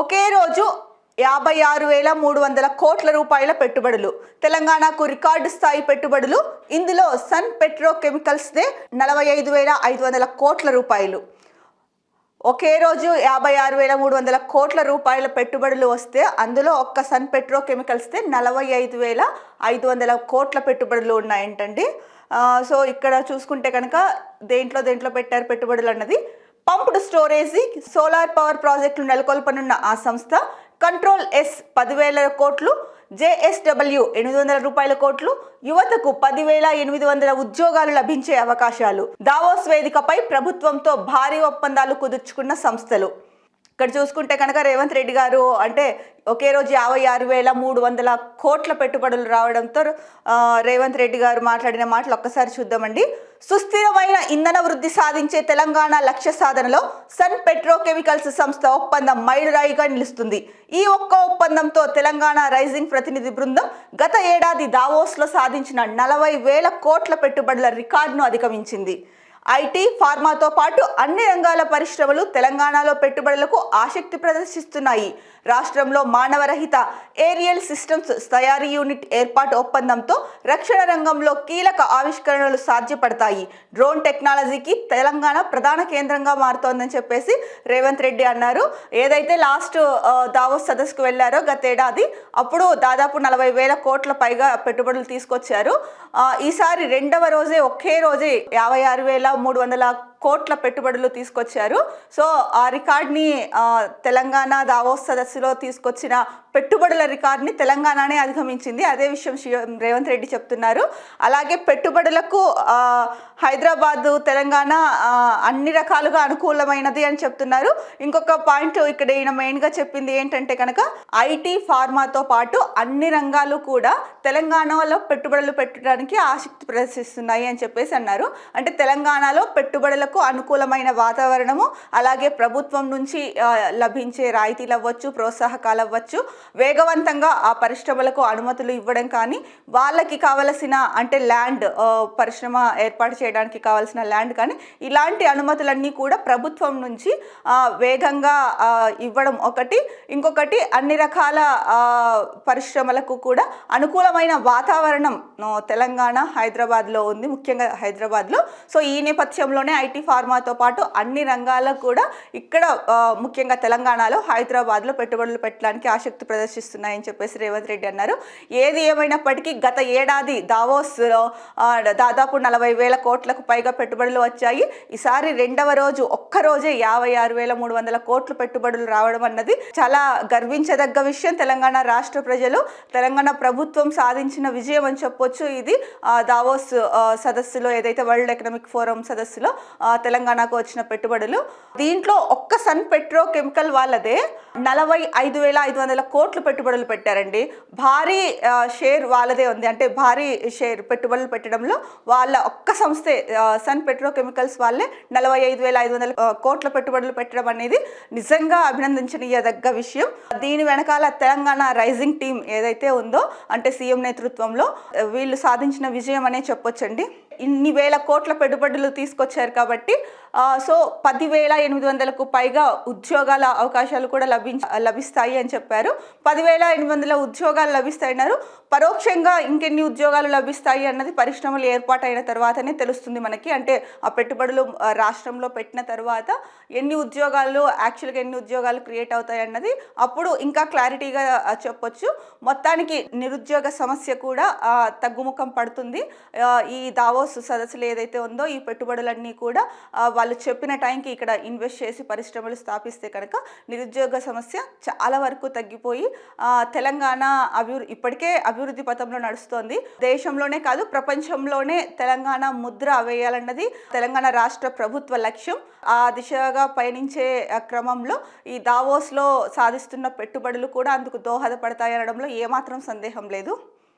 ఒకే రోజు యాభై ఆరు వేల మూడు వందల కోట్ల రూపాయల పెట్టుబడులు. తెలంగాణకు రికార్డు స్థాయి పెట్టుబడులు ఇందులో సన్ పెట్రోకెమికల్స్దే నలభై ఐదు వేల ఐదు వందల కోట్ల రూపాయలు. ఒకే రోజు యాభై ఆరు వేల మూడు వందల కోట్ల రూపాయల పెట్టుబడులు వస్తే అందులో ఒక్క సన్ పెట్రోకెమికల్స్దే నలభై ఐదు వేల ఐదు వందల కోట్ల పెట్టుబడులు ఉన్నాయంటండి. సో ఇక్కడ చూసుకుంటే కనుక దేంట్లో దేంట్లో పెట్టారు పెట్టుబడులు అన్నది? పంప్డ్ స్టోరేజీ సోలార్ పవర్ ప్రాజెక్టులు నెలకొల్పనున్న ఆ సంస్థ కంట్రోల్ ఎస్ పదివేల కోట్లు జేఎస్డబ్ల్యూ ఎనిమిది వందల రూపాయల కోట్లు యువతకు పదివేల ఎనిమిది వందల ఉద్యోగాలు లభించే అవకాశాలు. దావోస్ వేదికపై ప్రభుత్వంతో భారీ ఒప్పందాలు కుదుర్చుకున్న సంస్థలు. ఇక్కడ చూసుకుంటే కనుక రేవంత్ రెడ్డి గారు అంటే ఒకే రోజు యాభై ఆరు వేల మూడు వందల కోట్ల పెట్టుబడులు రావడంతో రేవంత్ రెడ్డి గారు మాట్లాడిన మాటలు ఒక్కసారి చూద్దామండి. సుస్థిరమైన ఇంధన వృద్ధి సాధించే తెలంగాణ లక్ష్య సాధనలో సన్ పెట్రోకెమికల్స్ సంస్థ ఒప్పందం మైలురాయిగా నిలుస్తుంది. ఈ ఒక్క ఒప్పందంతో తెలంగాణ రైజింగ్ ప్రతినిధి బృందం గత ఏడాది దావోస్లో సాధించిన నలభై వేల కోట్ల పెట్టుబడుల రికార్డును అధిగమించింది. ఐటీ ఫార్మాతో పాటు అన్ని రంగాల పరిశ్రమలు తెలంగాణలో పెట్టుబడులకు ఆసక్తి ప్రదర్శిస్తున్నాయి. రాష్ట్రంలో మానవరహిత ఏరియల్ సిస్టమ్స్ తయారీ యూనిట్ ఏర్పాటు ఒప్పందంతో రక్షణ రంగంలో కీలక ఆవిష్కరణలు సాధ్యపడతాయి. డ్రోన్ టెక్నాలజీకి తెలంగాణ ప్రధాన కేంద్రంగా మారుతోందని చెప్పేసి రేవంత్ రెడ్డి అన్నారు. ఏదైతే లాస్ట్ దావోస్ సదస్సుకు వెళ్ళారో గతేడాది అప్పుడు దాదాపు నలభై వేల కోట్ల పైగా పెట్టుబడులు తీసుకొచ్చారు. ఈసారి రెండవ రోజే ఒకే రోజే యాభై ఆరు వేల మూడు వందల కోట్ల పెట్టుబడులు తీసుకొచ్చారు. సో ఆ రికార్డ్ని తెలంగాణ దావోస్ సదస్సులో తీసుకొచ్చిన పెట్టుబడుల రికార్డ్ని తెలంగాణనే అధిగమించింది. అదే విషయం శ్రీ- రేవంత్ రెడ్డి చెప్తున్నారు. అలాగే పెట్టుబడులకు హైదరాబాదు తెలంగాణ అన్ని రకాలుగా అనుకూలమైనది అని చెప్తున్నారు. ఇంకొక పాయింట్ ఇక్కడ ఈయన మెయిన్గా చెప్పింది ఏంటంటే కనుక ఐటీ ఫార్మాతో పాటు అన్ని రంగాలు కూడా తెలంగాణలో పెట్టుబడులు పెట్టడానికి ఆసక్తి ప్రదర్శిస్తున్నాయి అని చెప్పేసి అన్నారు. అంటే తెలంగాణలో పెట్టుబడులకు అనుకూలమైన వాతావరణము అలాగే ప్రభుత్వం నుంచి లభించే రాయితీలు అవ్వచ్చు ప్రోత్సాహకాలు అవ్వచ్చు వేగవంతంగా ఆ పరిశ్రమలకు అనుమతులు ఇవ్వడం కానీ వాళ్ళకి కావలసిన అంటే ల్యాండ్ పరిశ్రమ ఏర్పాటు చేయడానికి కావాల్సిన ల్యాండ్ కానీ ఇలాంటి అనుమతులన్నీ కూడా ప్రభుత్వం నుంచి వేగంగా ఇవ్వడం ఒకటి. ఇంకొకటి అన్ని రకాల పరిశ్రమలకు కూడా అనుకూలమైన వాతావరణం తెలంగాణ హైదరాబాద్లో ఉంది. ముఖ్యంగా హైదరాబాద్లో. సో ఈ నేపథ్యంలోనే ఐటీ ఫార్మాతో పాటు అన్ని రంగాలకు కూడా ఇక్కడ ముఖ్యంగా తెలంగాణలో హైదరాబాద్లో పెట్టుబడులు పెట్టడానికి ఆసక్తి ప్రదర్శిస్తున్నాయని చెప్పేసి రేవంత్ రెడ్డి అన్నారు. ఏది ఏమైనప్పటికీ గత ఏడాది దావోస్లో దాదాపు నలభై వేల కోట్లకు పైగా పెట్టుబడులు వచ్చాయి. ఈసారి రెండవ రోజు ఒక్క రోజే యాభై ఆరు వేల మూడు వందల కోట్లు పెట్టుబడులు రావడం అన్నది చాలా గర్వించదగ్గ విషయం. తెలంగాణ రాష్ట్ర ప్రజలు తెలంగాణ ప్రభుత్వం సాధించిన విజయం అని చెప్పొచ్చు. ఇది దావోస్ సదస్సులో ఏదైతే వరల్డ్ ఎకనామిక్ ఫోరం సదస్సులో తెలంగాణకు వచ్చిన పెట్టుబడులు దీంట్లో ఒక్క సన్ పెట్రో కెమికల్ వాళ్ళదే నలభై ఐదు వేల ఐదు వందల కోట్లు పెట్టుబడులు పెట్టారండి. భారీ షేర్ వాళ్ళదే ఉంది. అంటే భారీ షేర్ పెట్టుబడులు పెట్టడంలో వాళ్ళ ఒక్క సంస్థే సన్ పెట్రో కెమికల్స్ వాళ్ళే నలభై ఐదు వేల ఐదు వందల కోట్ల పెట్టుబడులు పెట్టడం అనేది నిజంగా అభినందించనీయదగ్గ విషయం. దీని వెనకాల తెలంగాణ రైజింగ్ టీం ఏదైతే ఉందో అంటే సీఎం నేతృత్వంలో వీళ్ళు సాధించిన విజయం అనే చెప్పొచ్చండి. ఇన్ని వేల కోట్ల పెట్టుబడులు తీసుకొచ్చారు కాబట్టి సో పదివేల ఎనిమిది వందలకు పైగా ఉద్యోగాల అవకాశాలు కూడా లభించ లభిస్తాయి అని చెప్పారు. పదివేల ఎనిమిది వందల ఉద్యోగాలు లభిస్తాయన్నారు. పరోక్షంగా ఇంకెన్ని ఉద్యోగాలు లభిస్తాయి అన్నది పరిశ్రమలు ఏర్పాటైన తర్వాతనే తెలుస్తుంది మనకి. అంటే ఆ పెట్టుబడులు రాష్ట్రంలో పెట్టిన తర్వాత ఎన్ని ఉద్యోగాలు యాక్చువల్గా ఎన్ని ఉద్యోగాలు క్రియేట్ అవుతాయి అన్నది అప్పుడు ఇంకా క్లారిటీగా చెప్పొచ్చు. మొత్తానికి నిరుద్యోగ సమస్య కూడా తగ్గుముఖం పడుతుంది. ఈ దావోస్ సదస్సులు ఏదైతే ఉందో ఈ పెట్టుబడులన్నీ కూడా వాళ్ళు చెప్పిన టైంకి ఇక్కడ ఇన్వెస్ట్ చేసి పరిశ్రమలు స్థాపిస్తే కనుక నిరుద్యోగ సమస్య చాలా వరకు తగ్గిపోయి తెలంగాణ అభివృద్ధి ఇప్పటికే అభివృద్ధి పథంలో నడుస్తోంది. దేశంలోనే కాదు ప్రపంచంలోనే తెలంగాణ ముద్ర వేయాలన్నది తెలంగాణ రాష్ట్ర ప్రభుత్వ లక్ష్యం. ఆ దిశగా పయనించే క్రమంలో ఈ దావోస్లో సాధిస్తున్న పెట్టుబడులు కూడా అందుకు దోహదపడతాయి అనడంలో ఏమాత్రం సందేహం లేదు.